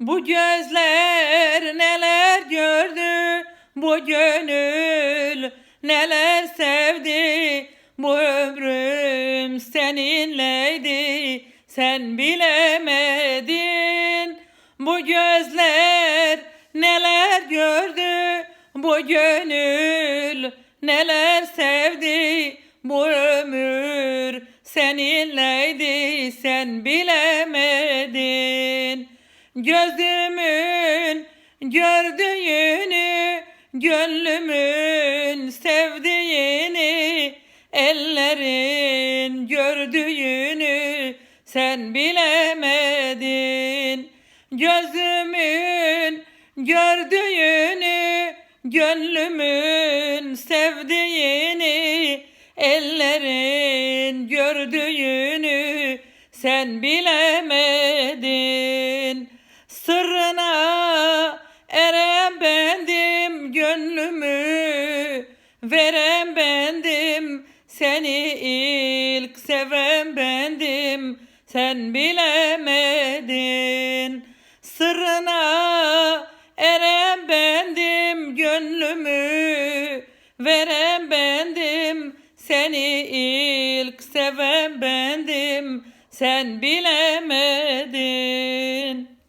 Bu gözler neler gördü, bu gönül neler sevdi, bu ömrüm seninleydi, sen bilemedin. Bu gözler neler gördü, bu gönül neler sevdi, bu ömür seninleydi, sen bilemedin. Gözümün gördüğünü, gönlümün sevdiğini, ellerin gördüğünü sen bilemedin. Gözümün gördüğünü, gönlümün sevdiğini, ellerin gördüğünü sen bilemedin. Veren bendim, seni ilk seven bendim, sen bilemedin. Sırrına eren bendim, gönlümü veren bendim, seni ilk seven bendim, sen bilemedin.